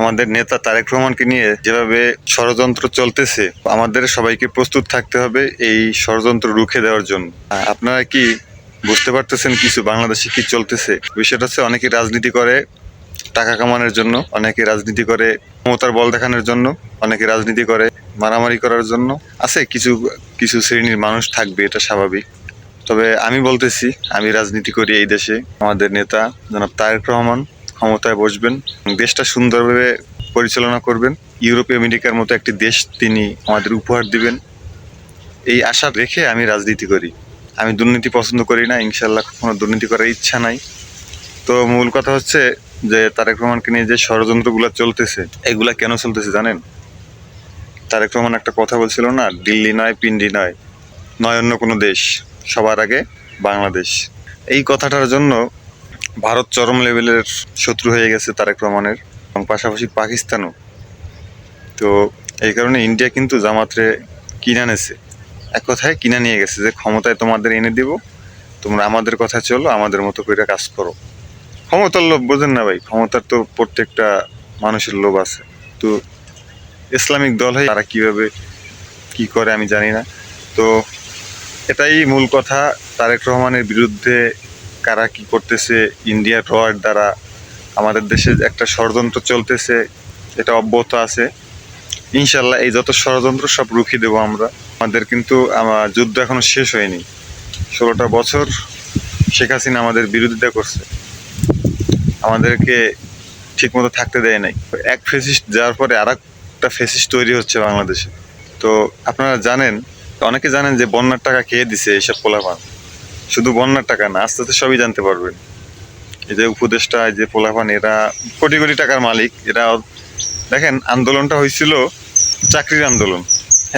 আমাদের নেতা তারেক রহমানকে নিয়ে যেভাবে ষড়যন্ত্র চলতেছে, আমাদের সবাইকে প্রস্তুত থাকতে হবে এই ষড়যন্ত্র রুখে দেওয়ার জন্য। আপনারা কি বুঝতে পারতেছেন কিছু বাংলাদেশে কি চলতেছে? বিষয়টা হচ্ছে অনেকে রাজনীতি করে টাকা কামানোর জন্য, অনেকে রাজনীতি করে ক্ষমতার বল দেখানোর জন্য, অনেকে রাজনীতি করে মারামারি করার জন্য। আছে কিছু কিছু শ্রেণির মানুষ থাকবে, এটা স্বাভাবিক। তবে আমি বলতেছি, আমি রাজনীতি করি এই দেশে। আমাদের নেতা জনাব তারেক রহমান ক্ষমতায় বসবেন দেশটা সুন্দরভাবে পরিচালনা করবেন। ইউরোপীয় আমেরিকার মতো একটি দেশ তিনি আমাদের উপহার দিবেন। এই আশা রেখে আমি রাজনীতি করি। আমি দুর্নীতি পছন্দ করি না ইনশাল্লাহ কোনো দুর্নীতি করার ইচ্ছা নাই। তো মূল কথা হচ্ছে যে তারেক রহমানকে নিয়ে যে ষড়যন্ত্রগুলো চলতেছে, এগুলা কেন চলতেছে জানেন? তারেক রহমান একটা কথা বলছিল না, দিল্লি নয়, পিন্ডি নয় নয় অন্য কোনো দেশ, সবার আগে বাংলাদেশ। এই কথাটার জন্য ভারত চরম লেভেলের শত্রু হয়ে গেছে তারেক রহমানের, এবং পাশাপাশি পাকিস্তানও। তো এই কারণে ইন্ডিয়া কিন্তু জামাতরে কিনে নেছে। এক কথায় কিনে নিয়ে গেছে যে ক্ষমতায় তোমাদের এনে দিব, তোমরা আমাদের কথা চলো, আমাদের মতো করে কাজ করো। ক্ষমতার লোভ, বোঝেন না ভাই, ক্ষমতার তো প্রত্যেকটা মানুষের লোভ আছে। তো ইসলামিক দল হয় তারা কীভাবে কি করে আমি জানি না। তো এটাই মূল কথা, তারেক রহমানের বিরুদ্ধে কারা কি করতেছে ইন্ডিয়ার রয়ের দ্বারা আমাদের দেশে একটা ষড়যন্ত্র চলতেছে, এটা অব্যাহত আছে। ইনশাল্লাহ এই যত ষড়যন্ত্র সব রুখিয়ে দেবো আমরা। আমাদের কিন্তু যুদ্ধ এখনও শেষ হয়নি। ষোলোটা বছর শেখ হাসিনা আমাদের বিরোধিতা করছে। আমাদেরকে ঠিকমতো থাকতে দেয় নাই। এক ফেসিস্ট যাওয়ার পরে আর একটা ফেসিস্ট তৈরি হচ্ছে বাংলাদেশে। তো আপনারা জানেন, অনেকে জানেন যে বন্যার টাকা খেয়ে দিছে এইসব পোলাপান। শুধু বন্যার টাকা না, আস্তে আস্তে সবই জানতে পারবেন। এই যে উপদেষ্টা, এই যে পোলাপান, এরা কোটি কোটি টাকার মালিক। এরা দেখেন, আন্দোলনটা হয়েছিল চাকরির আন্দোলন।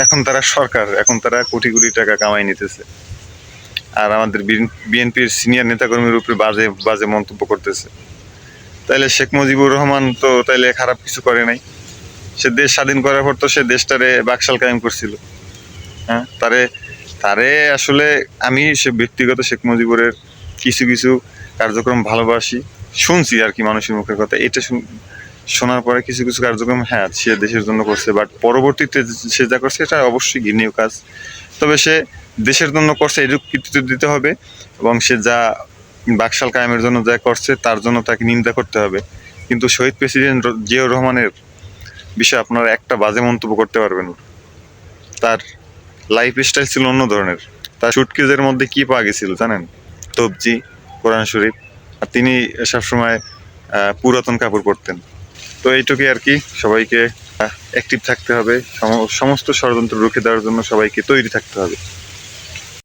এখন তারা সরকার, এখন তারা কোটি কোটি টাকা কামাই নিতেছে। আর আমাদের বিএনপির সিনিয়র নেতাকর্মীর উপরে বাজে বাজে মন্তব্য করতেছে। তাইলে শেখ মুজিবুর রহমান তো তাইলে খারাপ কিছু করে নাই। সে দেশ স্বাধীন করার পর তো সে দেশটারে বাকশাল কায়েম করছিল। হ্যাঁ তারে তারে আসলে আমি সে ব্যক্তিগত শেখ মুজিবুরের কিছু কিছু কার্যক্রম ভালোবাসি। শুনছি আর কি মানুষের মুখের কথা। এটা শুন- শোনার পরে কিছু কিছু কার্যক্রম হ্যাঁ সে দেশের জন্য করছে বাট পরবর্তীতে সে যা করছে, এটা অবশ্যই ঘৃণীয় কাজ। তবে সে দেশের জন্য করছে এরূপ কৃতিত্ব দিতে হবে এবং সে যা বাকশাল কায়েমের জন্য যা করছে, তার জন্য তাকে নিন্দা করতে হবে। কিন্তু শহীদ প্রেসিডেন্ট জিয়াউর রহমানের বিষয়ে আপনারা একটা বাজে মন্তব্য করতে পারবেন তার লাইফ স্টাইল ছিল অন্য ধরনের। তার সুটকেজের মধ্যে কি পাওয়া গেছিল জানেন? তবজি, কোরআন শরীফ। আর তিনি সবসময় পুরাতন কাপড় পরতেন। তো এইটুকুই আর কি। সবাইকে অ্যাক্টিভ থাকতে হবে। সম- সমস্ত ষড়যন্ত্র রুখে দেওয়ার জন্য সবাইকে তৈরি থাকতে হবে।